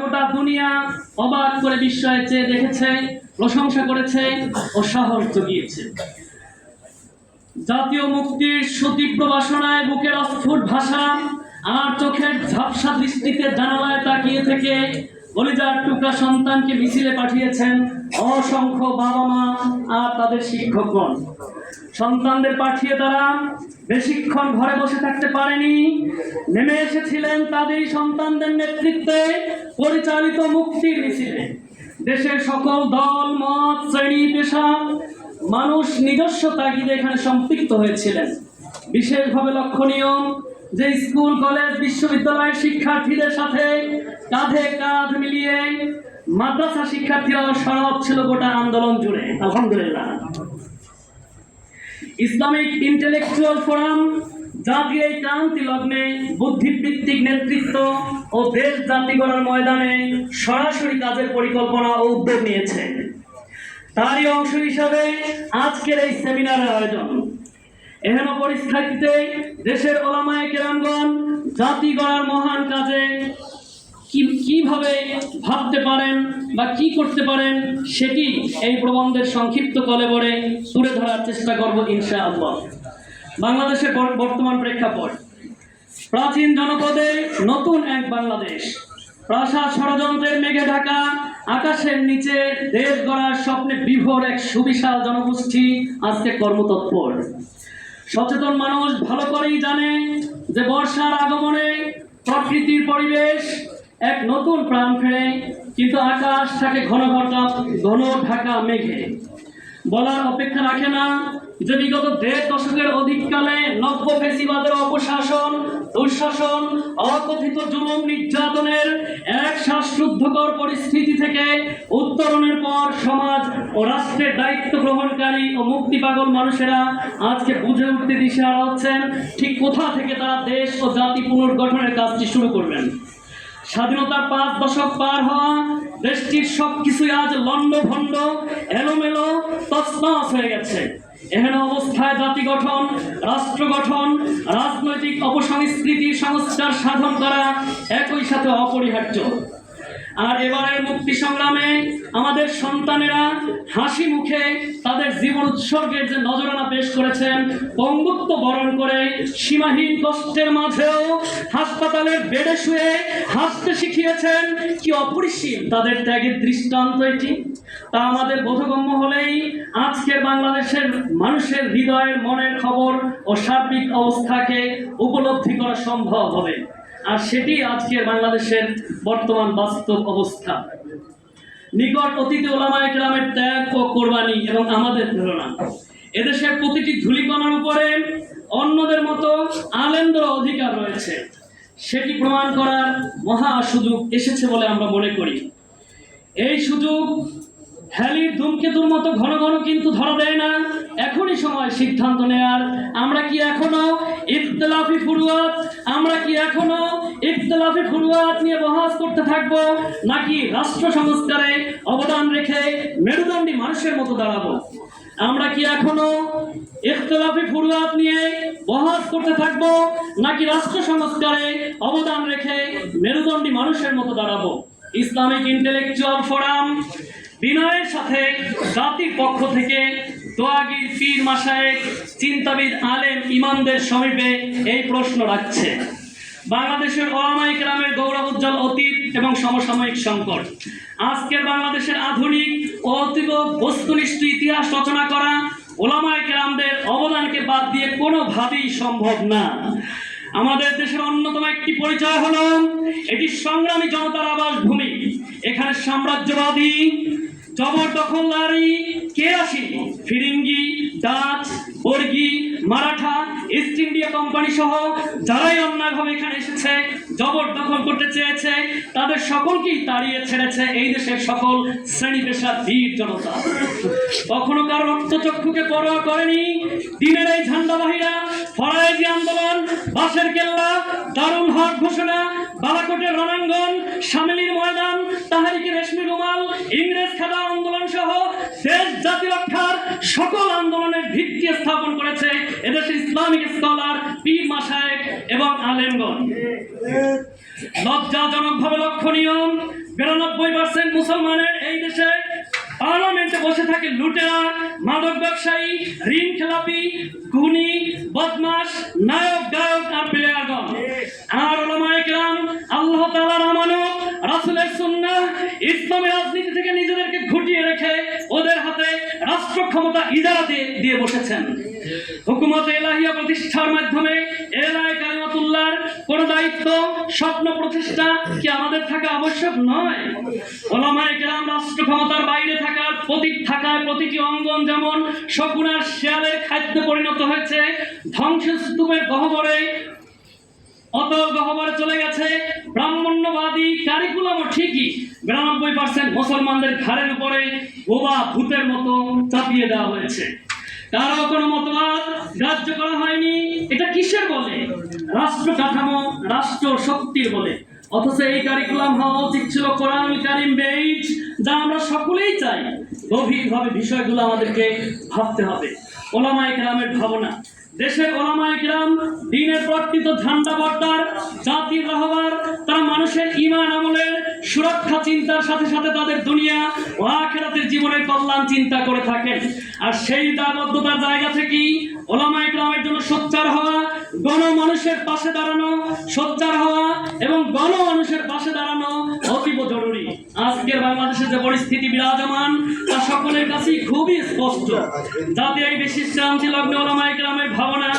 গোটা দুনিয়া অবাক করে বিস্ময়ে চেয়ে দেখেছে, প্রশংসা করেছে ও সাহস জুগিয়েছে। জাতীয় মুক্তির সুতীব্র বাসনায় বুকের অস্ফুট ভাষা আমার চোখের ঝাপসা দৃষ্টিতে জানালায় তাকিয়ে থেকে কলিজার টুকরা সন্তানকে মিছিলে পাঠিয়েছেন অসংখ্য বাবা মা আর তাদের শিক্ষকগণ। সন্তানদের পাঠিয়ে তারা বেশিক্ষণ ঘরে বসে থাকতে পারেনি। নেমে এসেছিলেন তাদেরই সন্তানদের নেতৃত্বে পরিচালিত মুক্তির মিছিলে। দেশের সকল দল, মত, শ্রেণি, পেশা, মানুষ নিজস্ব তাগিদে এখানে সম্পৃক্ত হয়েছিলেন। বিশেষভাবে লক্ষণীয় যে স্কুল, কলেজ, বিশ্ববিদ্যালয়ের শিক্ষার্থীদের সাথে কাঁধে কাঁধ মিলিয়ে মাদ্রাসা শিক্ষার্থীরাও সরব ছিল গোটা আন্দোলন জুড়ে। আলহামদুলিল্লাহ। ইসলামিক ইন্টেলেকচুয়াল ফোরাম, জাতীয় এই ক্রান্তি লগ্নে বুদ্ধিবৃত্তিক নেতৃত্ব ও দেশ জাতি গড়ার ময়দানে সরাসরি কাজের পরিকল্পনা ও উদ্যোগ নিয়েছে। তারই অংশ হিসাবে আজকের এই সেমিনারের আয়োজন। এহেন পরিস্থিতিতে দেশের ওলামায়ে কেরামগণ জাতি গড়ার মহান কাজে কি, কীভাবে ভাবতে পারেন বা কি করতে পারেন, সেটি এই প্রবন্ধের সংক্ষিপ্ত কলে কলেবরে তুলে ধরার চেষ্টা করব ইনশাআল্লাহ। বাংলাদেশের বর্তমান প্রেক্ষাপট। প্রাচীন জনপদে নতুন এক বাংলাদেশ। প্রাসাদ ষড়যন্ত্রের মেঘে ঢাকা, আকাশের নিচে দেশ গড়ার স্বপ্নে বিভোর এক সুবিশাল জনগোষ্ঠী আজকে কর্মতৎপর। সচেতন মানুষ ভালো করেই জানে যে বর্ষার আগমনে প্রকৃতির পরিবেশ এক নতুন প্রাণ ফেরে কিন্তু আকাশ থাকে ঘন ঘটা ঘন ঢাকা মেঘে। বলার অপেক্ষা রাখে না। যে বিগত দেড় দশকের অধিককালে নব্য ফেসিবাদের অপশাসন, দুঃশাসন, অকথিত জুলুম নির্যাতনের এক শ্বাসরুদ্ধকর পরিস্থিতি থেকে উত্তরণের পর সমাজ ও রাষ্ট্রের দায়িত্ব গ্রহণকারী ও মুক্তি পাগল মানুষেরা আজকে বুঝে উঠতে দিশেহারা হচ্ছেন। ঠিক কোথা থেকে তারা দেশ ও জাতি পুনর্গঠনের কাজটি শুরু করবেন? স্বাধীনতার পাঁচ দশক পার হওয়া, দেশটির সব কিছুই আজ লন্ড ভণ্ড, এলোমেলো, তছনছ হয়ে গেছে। এহেন অবস্থায় জাতি গঠন, রাষ্ট্র গঠন, রাজনৈতিক অপসংস্কৃতি, সংস্কার, সাধন করা একই সাথে অপরিহার্য। আর এবারের মুক্তি সংগ্রামে আমাদের সন্তানেরা হাসি মুখে তাদের জীবন উৎসর্গের যে নজরানা পেশ করেছেন, পঙ্গুত্ব বরণ করে সীমাহীন কষ্টের মাঝেও হাসপাতালের বেডে শুয়ে হাসতে শিখিয়েছেন, কি অপরিসীম তাদের ত্যাগের দৃষ্টান্ত এটি। তা আমাদের বোধগম্য হলেই আজকের বাংলাদেশের মানুষের হৃদয়ের মনের খবর ও সার্বিক অবস্থাকে উপলব্ধি করা সম্ভব হবে। আর সেটি আজকের বাংলাদেশের বর্তমান বাস্তব অবস্থা। নিকট অতীতে ওলামায় গ্রামের ত্যাগ ও কোরবানি এবং আমাদের প্রেরণা। এদেশের প্রতিটি ধূলিকণার উপরে অন্যদের মতো আলেন্দ্র অধিকার রয়েছে। সেটি প্রমাণ করার মহা সুযোগ এসেছে বলে আমরা মনে করি। এই সুযোগ হ্যালির ধূমকেতুর মতো ঘন ঘন কিন্তু ধরা দেয় না। এখনই সময় সিদ্ধান্ত নেয়ার। আমরা কি এখনও ইফতলাফি ফুরুয়াত আমরা কি এখনও ইফতলাফি ফুরুয়াত নিয়ে বহাস করতে থাকব? নাকি রাষ্ট্র সংস্কারে অবদান রেখে মেরুদণ্ডী মানুষের মতো দাঁড়াবো? আমরা কি এখনও ইখতলাফি ফুরুয়াত নিয়ে বহাস করতে থাকব? নাকি রাষ্ট্র সংস্কারে অবদান রেখে মেরুদণ্ডী মানুষের মতো দাঁড়াবো? ইসলামিক ইন্টেলেকচুয়াল ফোরাম বিনয়ের সাথে জাতির পক্ষ থেকে দোয়াগির পীর মাসায়েক চিন্তাবিদ আলেম ইমামদের সমীপে এই প্রশ্ন রাখছে। বাংলাদেশের ওলামাই গ্রামের গৌরব উজ্জ্বল অতীত এবং সমসাময়িক সংকট। আজকের বাংলাদেশের আধুনিক ও অতীব বস্তুনিষ্ঠ ইতিহাস রচনা করা ওলামাই গ্রামদের অবদানকে বাদ দিয়ে কোনোভাবেই সম্ভব না। আমাদের দেশের অন্যতম একটি পরিচয় হলো, এটি সংগ্রামী জনতার আবাস ভূমি এখানে সাম্রাজ্যবাদী জবরদখলদারি কে আসেনি ফিরিঙ্গি, ডাচ, বর্গি, মারাঠা, ইস্ট ইন্ডিয়া কোম্পানি সহ যারাই অন্যায়ভাবে এখানে এসেছে জবরদখল করতে চেয়েছে, তাদের সকলকেই তাড়িয়ে ছেড়েছে এই দেশের সকল শ্রেণি পেশার বীর জনতা। কখনো কারও রক্তচক্ষুকে পরোয়া করেনি, দিনের এই ঝান্ডাবাহীরা ফরায়েজি আন্দোলন বাসের কেল্লা, দারুণ হক ঘোষণা, বালাকোটের রণাঙ্গন, সামিলির ময়দান তাহারিকে রেশমি রুমাল, ইংরেজ খেলা পীর মাসায়েক এবং আলেমগণ লজ্জাজনকভাবে লক্ষণীয়, বিরানব্বই পার্সেন্ট মুসলমানের এই দেশে পার্লামেন্টে বসে থাকে লুটেরা, মাদক ব্যবসায়ী, ঋণ খেলাপি, খুনি বদমাস নায়ক, গায়ক আর প্লেয়ারগণ। আর ওলামায়ে কেরাম, আল্লাহ তাআলার আমানত, রাসূলের সুন্নাহ, ইসলামী রাজনীতি থেকে নিজেদেরকে ঘুটিয়ে রেখে ওদের হাতে রাষ্ট্র ক্ষমতা ইজারা দিয়ে দিয়ে বসেছেন। হুকুমত এলাহিয়া প্রতিষ্ঠার মাধ্যমে এলায় কালিমাতুল্লাহর কোন দায়িত্ব, স্বপ্ন প্রচেষ্টা কি আমাদের থাকা আবশ্যক নয়? ওলামায়ে কেরাম রাষ্ট্র ক্ষমতার বাইরে থাকার প্রতীক থাকায় প্রতিটি অঙ্গন যেমন শকুনার শেয়ালের খাদ্যে পরিণত হয়েছে, ধ্বংসস্তূপের গহ্বরে অতল গহ্বরে চলে গেছে, ব্রাহ্মণ্যবাদী কারিকুলামও ঠিকই। বিরানব্বই পার্সেন্ট মুসলমানদের ঘাড়ের উপরে বোবা ভূতের মতো চাপিয়ে দেওয়া হয়েছে। কারও কোনো মতবাদ গ্রাহ্য করা হয়নি। এটা কিসের বলে? রাষ্ট্র কাঠামো, রাষ্ট্র শক্তির বলে। অথচ এই কারিকুলাম হওয়া উচিত ছিল কোরআন কারিম বেইজ, যা আমরা সকলেই চাই। গভীরভাবে বিষয়গুলো আমাদেরকে ভাবতে হবে। ওলামায়ে গ্রামের ভাবনা। দেশের ওলামায়ে গ্রাম দিনের প্রকৃত ঝান্ডা বর্তার জাতির রাহবার, তারা মানুষের ইমান আমলের সুরক্ষা চিন্তার সাথে সাথে তাদের দুনিয়া ও আখেরাতের জীবনের কল্যাণ চিন্তা করে থাকেন। আর সেই দায়বদ্ধতার জায়গা থেকেই ওলামায়ে কেরামের জন্য সোচ্চার হওয়া গণ মানুষের পাশে দাঁড়ানো সোচ্চার হওয়া এবং গণ মানুষের পাশে দাঁড়ানো অতীব জরুরি। আজকের বাংলাদেশে যে পরিস্থিতি বিরাজমান, তা সকলের কাছেই খুবই স্পষ্ট। যাতে এই বিশিষ্ট লগ্ন ওলামায়ে কেরামের ভাবনা